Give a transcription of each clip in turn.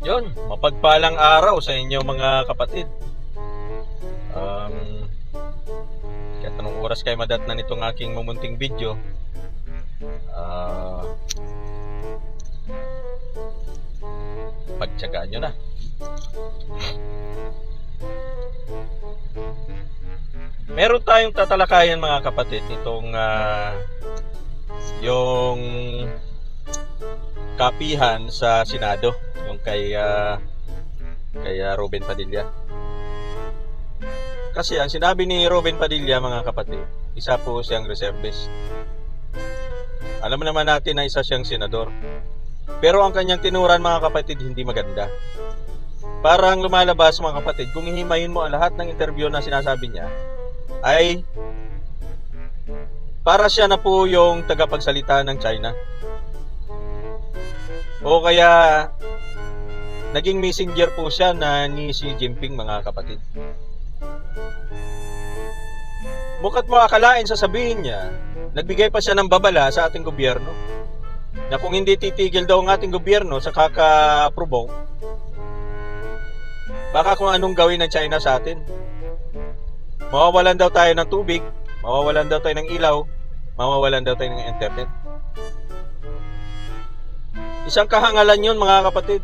Yon, mapagpalang araw sa inyo mga kapatid. Um, kahit anong oras kayo madat na nitong aking mumunting video, ah, pagtsagaan nyo na. Meron tayong tatalakayan mga kapatid itong ah, yung kapihan sa Senado yung kay ah, kay ah, Ruben Padilla. Kasi ang sinabi ni Ruben Padilla mga kapatid, isa po siyang reservist. Alam naman natin na isa siyang senador. Pero ang kanyang tinuran mga kapatid hindi maganda. Parang lumalabas mga kapatid, kung hihimayin mo ang lahat ng interview na sinasabi niya, ay para siya na po yung tagapagsalita ng China. O kaya naging messenger po siya na ni Xi Jinping mga kapatid. Bukat mo akalain sasabihin niya, nagbigay pa siya ng babala sa ating gobyerno na kung hindi titigil daw ang ating gobyerno sa kaka-approval, baka kung anong gawin ng China sa atin. Mawawalan daw tayo ng tubig, mawawalan daw tayo ng ilaw, mawawalan daw tayo ng internet. Isang kahangalan yun mga kapatid.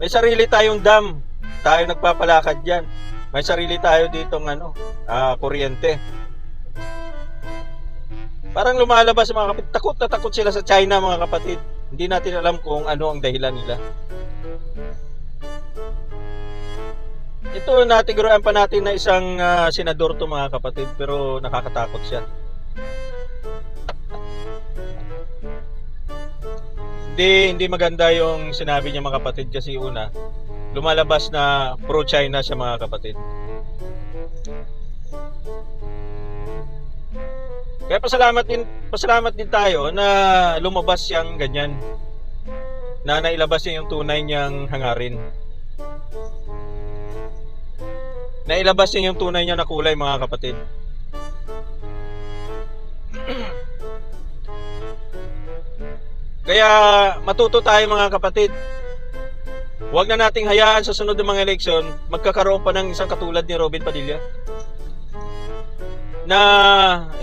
May sarili tayong dam. Tayo nagpapalakad dyan. May sarili tayo ditong ano, ah, kuryente. Parang lumalabas mga kapatid. Takot na takot sila sa China mga kapatid. Hindi natin alam kung ano ang dahilan nila. Ito natiguruan pa natin na isang ah, senador to mga kapatid pero nakakatakot siya. Hindi hindi maganda yung sinabi niya mga kapatid kasi una lumalabas na pro-China siya mga kapatid. Kaya pasalamat din pasalamat din tayo na lumabas siyang ganyan. Na nailabas niya yung tunay niyang hangarin. Nailabas niya yung tunay niya na kulay mga kapatid. Kaya matuto tayo mga kapatid. Huwag na nating hayaan sa sunod ng mga eleksyon, magkakaroon pa ng isang katulad ni Robin Padilla. Na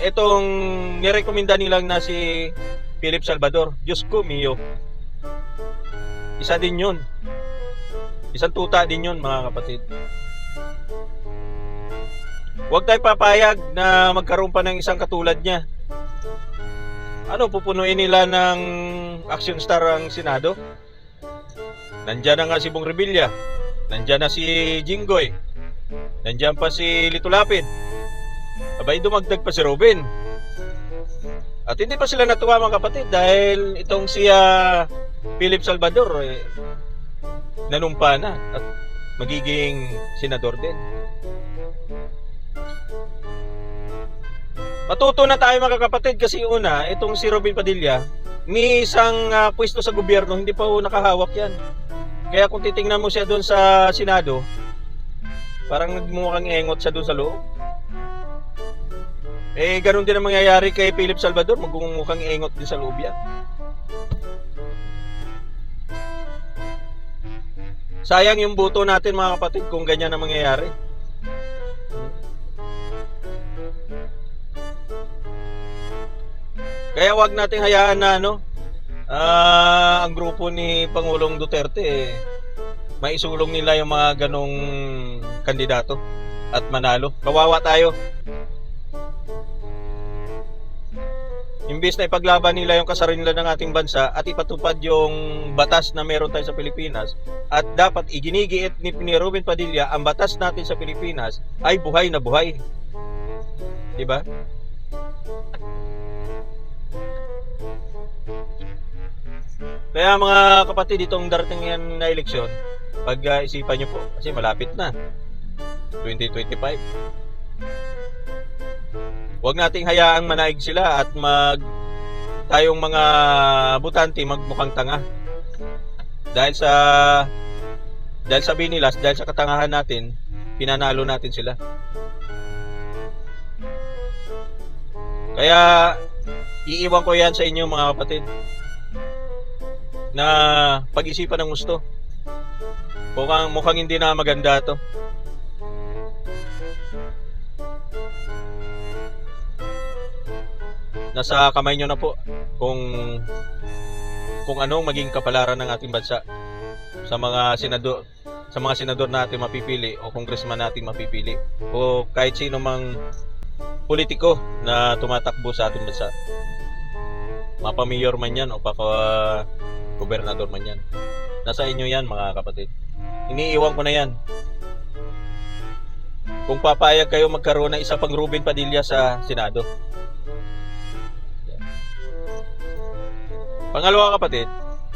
itong nirekomenda nilang na si Philip Salvador. Diyos ko, Mio. Isa din yun. Isang tuta din yun mga kapatid. Huwag tayo papayag na magkaroon pa ng isang katulad niya. Ano, pupunuin nila ng action star ang Senado? Nandyan na nga si Bong Revilla. Nandyan na si Jinggoy. Nandyan pa si Lito Lapid. Abay, dumagdag pa si Robin. At hindi pa sila natuwa mga kapatid dahil itong si ah, Philip Salvador eh, nanumpa na at magiging senador din. Matuto na tayo mga kapatid kasi una, itong si Robin Padilla, may isang ah, pwesto sa gobyerno, hindi pa nakahawak yan. Kaya kung titingnan mo siya doon sa Senado, parang nagmukhang engot siya doon sa loob. Eh, ganun din ang mangyayari kay Philip Salvador, magmumukhang engot din sa loob yan. Sayang yung boto natin mga kapatid kung ganyan ang mangyayari. Kaya wag nating hayaan na ano, ah, ang grupo ni Pangulong Duterte eh, maisulong nila yung mga ganong kandidato at manalo. Kawawa tayo. Imbis na ipaglaban nila yung kasarinlan ng ating bansa at ipatupad yung batas na meron tayo sa Pilipinas at dapat iginigiit ni, ni Ruben Padilla ang batas natin sa Pilipinas ay buhay na buhay. 'Di ba? Kaya mga kapatid, itong darating yan na eleksyon, pag-isipan nyo po, kasi malapit na. 2025. Huwag nating hayaang manaig sila at mag tayong mga butante magmukhang tanga. Dahil sa dahil sabihin nila, dahil sa katangahan natin, pinanalo natin sila. Kaya, iiwan ko yan sa inyo mga kapatid. Na pag-isipan ng gusto. Mukhang, mukhang hindi na maganda to. Nasa kamay nyo na po kung kung anong maging kapalaran ng ating bansa sa mga senador sa mga senador natin mapipili o congressman natin mapipili o kahit sino mang politiko na tumatakbo sa ating bansa. Mapamayor man yan o paka gobernador man yan. Nasa inyo yan mga kapatid. Iniiwan ko na yan. Kung papayag kayo magkaroon ng isa pang Ruben Padilla sa Senado. Pangalawa kapatid,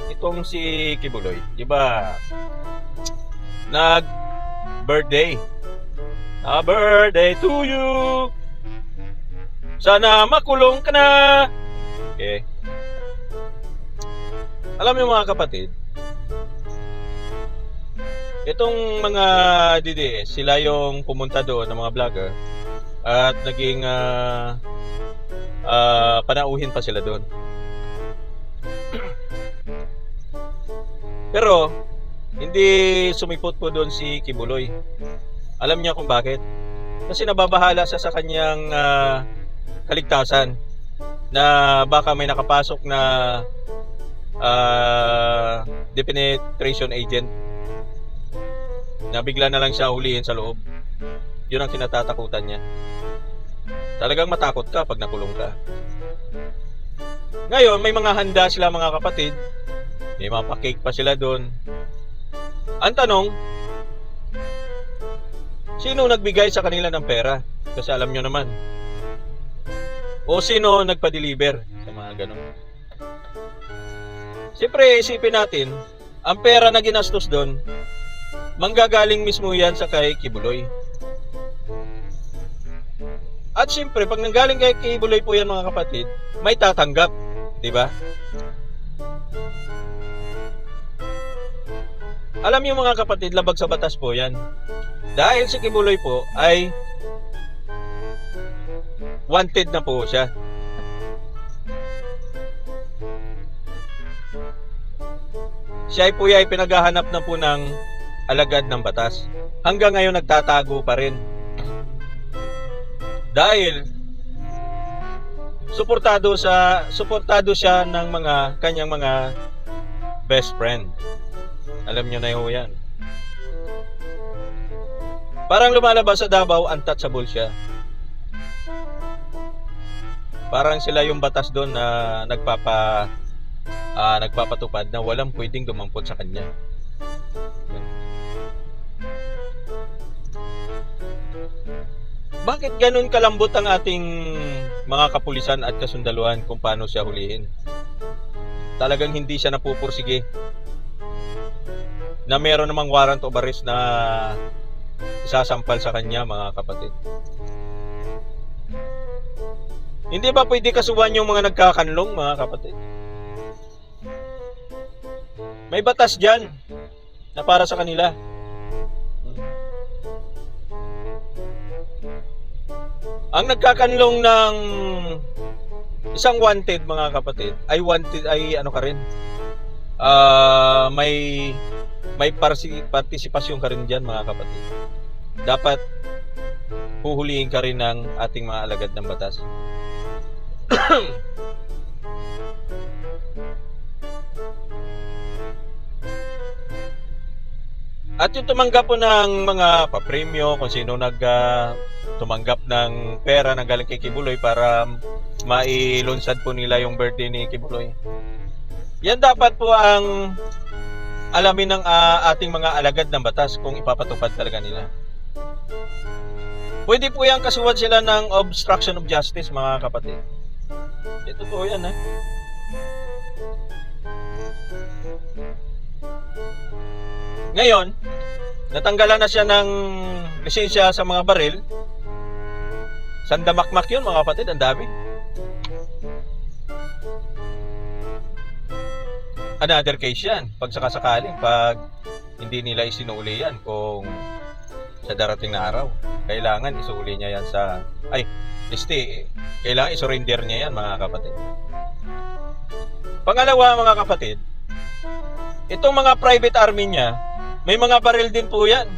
itong si Kibuloy, di ba? Nag birthday. A birthday to you. Sana makulong ka na. Okay. Alam niyo mga kapatid, itong mga DDS, sila yung pumunta doon ng mga vlogger at naging ah, ah, panauhin pa sila doon. Pero, hindi sumipot po doon si Kibuloy. Alam niya kung bakit. Kasi nababahala siya sa kanyang ah, kaligtasan na baka may nakapasok na ah, depenetration agent na bigla na lang siya hulihin sa loob. Yun ang kinatatakutan niya. Talagang matakot ka pag nakulong ka. Ngayon, may mga handa sila mga kapatid. May mga pa-cake pa sila doon. Ang tanong, sino nagbigay sa kanila ng pera? Kasi alam nyo naman. O sino nagpa-deliver sa mga ganun. Siyempre, isipin natin, ang pera na ginastos doon, manggagaling mismo yan sa kay Kibuloy. At siyempre, pag nanggaling kay Kibuloy po yan mga kapatid, may tatanggap. Di ba? Alam niyo mga kapatid, labag sa batas po yan. Dahil si Kibuloy po ay wanted na po siya. Siya ay po ay pinaghahanap na po ng alagad ng batas. Hanggang ngayon nagtatago pa rin. Dahil suportado sa suportado siya ng mga kanyang mga best friend. Alam niyo na ho yan. Parang lumalabas sa Davao, untouchable siya. Parang sila yung batas doon na nagpapa ah, nagpapatupad na walang pwedeng dumampot sa kanya. Bakit ganun kalambot ang ating mga kapulisan at kasundaluhan kung paano siya hulihin? Talagang hindi siya napupursige na meron namang warrant of arrest na isasampal sa kanya mga kapatid. Hindi ba pwede kasuhan yung mga nagkakanlong mga kapatid? May batas dyan na para sa kanila. Ang nagkakanlong ng isang wanted mga kapatid ay wanted ay ano ka rin ah may may partisipasyon ka rin dyan mga kapatid dapat huhulihin ka rin ng ating mga alagad ng batas At yung tumanggap po ng mga papremyo, kung sino nag ah, tumanggap ng pera na galing kay Kibuloy para mailunsad po nila yung birthday ni Kibuloy. Yan dapat po ang alamin ng ah, ating mga alagad ng batas kung ipapatupad talaga nila. Pwede po yan kasuhan sila ng obstruction of justice mga kapatid. Ito po yan eh. Ngayon, natanggalan na siya ng lisensya sa mga baril. Sandamakmak yun mga kapatid, ang dami. Another case yan, pag sakasakaling, pag hindi nila isinuli yan kung sa darating na araw. Kailangan isuli niya yan sa, ay, este, kailangan i-surrender niya yan mga kapatid. Pangalawa mga kapatid, itong mga private army niya, may mga baril din po yan.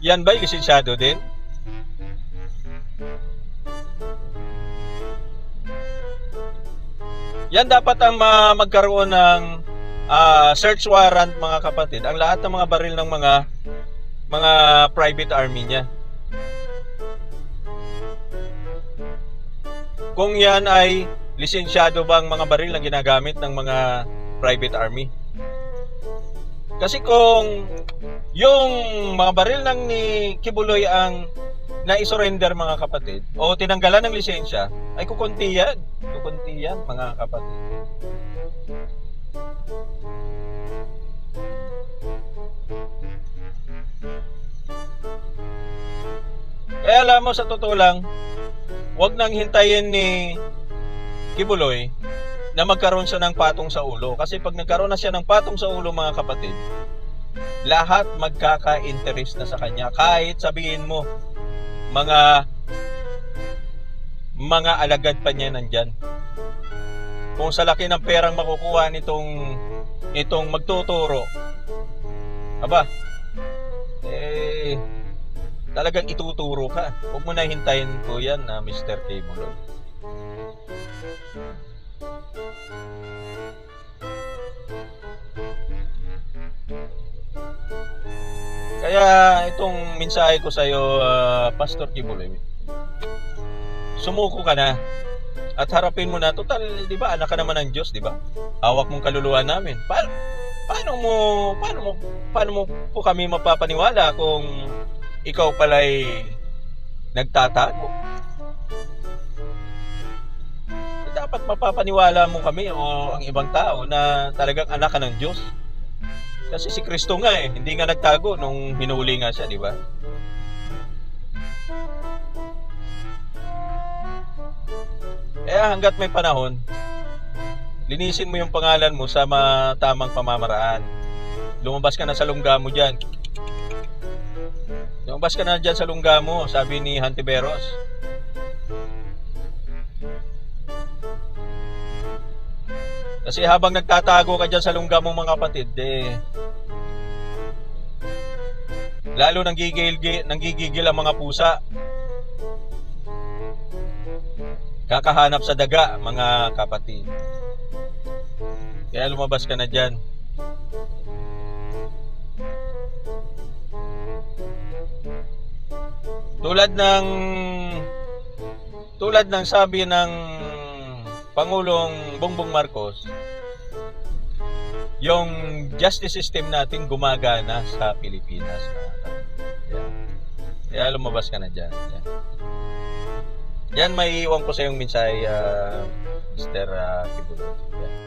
Yan ba lisensyado din? Yan dapat ang ma- magkaroon ng ah, search warrant mga kapatid. Ang lahat ng mga baril ng mga mga private army niya. Kung yan ay lisensyado ba ang mga baril na ginagamit ng mga private army? Kasi kung yung mga baril ng ni Kibuloy ang na-surrender mga kapatid o tinanggalan ng lisensya, ay kukunti yan. Kukunti yan mga kapatid. Eh alam mo sa totoo lang, wag nang hintayin ni Kibuloy na magkaroon siya ng patong sa ulo. Kasi pag nagkaroon na siya ng patong sa ulo mga kapatid, lahat magkaka-interest na sa kanya. Kahit sabihin mo, mga mga alagad pa niya nandyan. Kung sa laki ng perang makukuha nitong itong magtuturo, aba, eh, talagang ituturo ka. Huwag mo na hintayin po yan na Mr. Kibuloy. Kaya itong mensahe ko sa iyo, Pastor Kibuloy, sumuko ka na at harapin mo na total, 'di ba? Anak ka naman ng Diyos, 'di ba? Hawak mong kaluluwa namin. Pa- paano mo paano mo paano mo po kami mapapaniwala kung ikaw pala'y nagtatago? Dapat mapapaniwala mo kami o ang ibang tao na talagang anak ka ng Diyos. Kasi si Kristo nga eh, hindi nga nagtago nung hinuli nga siya, di ba? Kaya hanggat may panahon, linisin mo yung pangalan mo sa ma- tamang pamamaraan. Lumabas ka na sa lungga mo dyan. Lumabas ka na dyan sa lungga mo, sabi ni Hantiveros. Kasi habang nagtatago ka dyan sa lungga mo mga kapatid, eh, lalo nang gigil, nanggigigil ang mga pusa. Kakahanap sa daga, mga kapatid. Kaya lumabas ka na dyan. Tulad ng tulad ng sabi ng Pangulong Bongbong Marcos, yung justice system natin gumagana sa Pilipinas. Kaya lumabas ka na dyan. Yan. Yan may iwan ko sa yung mensahe, uh, Mr. Uh, Kibulo. Yan.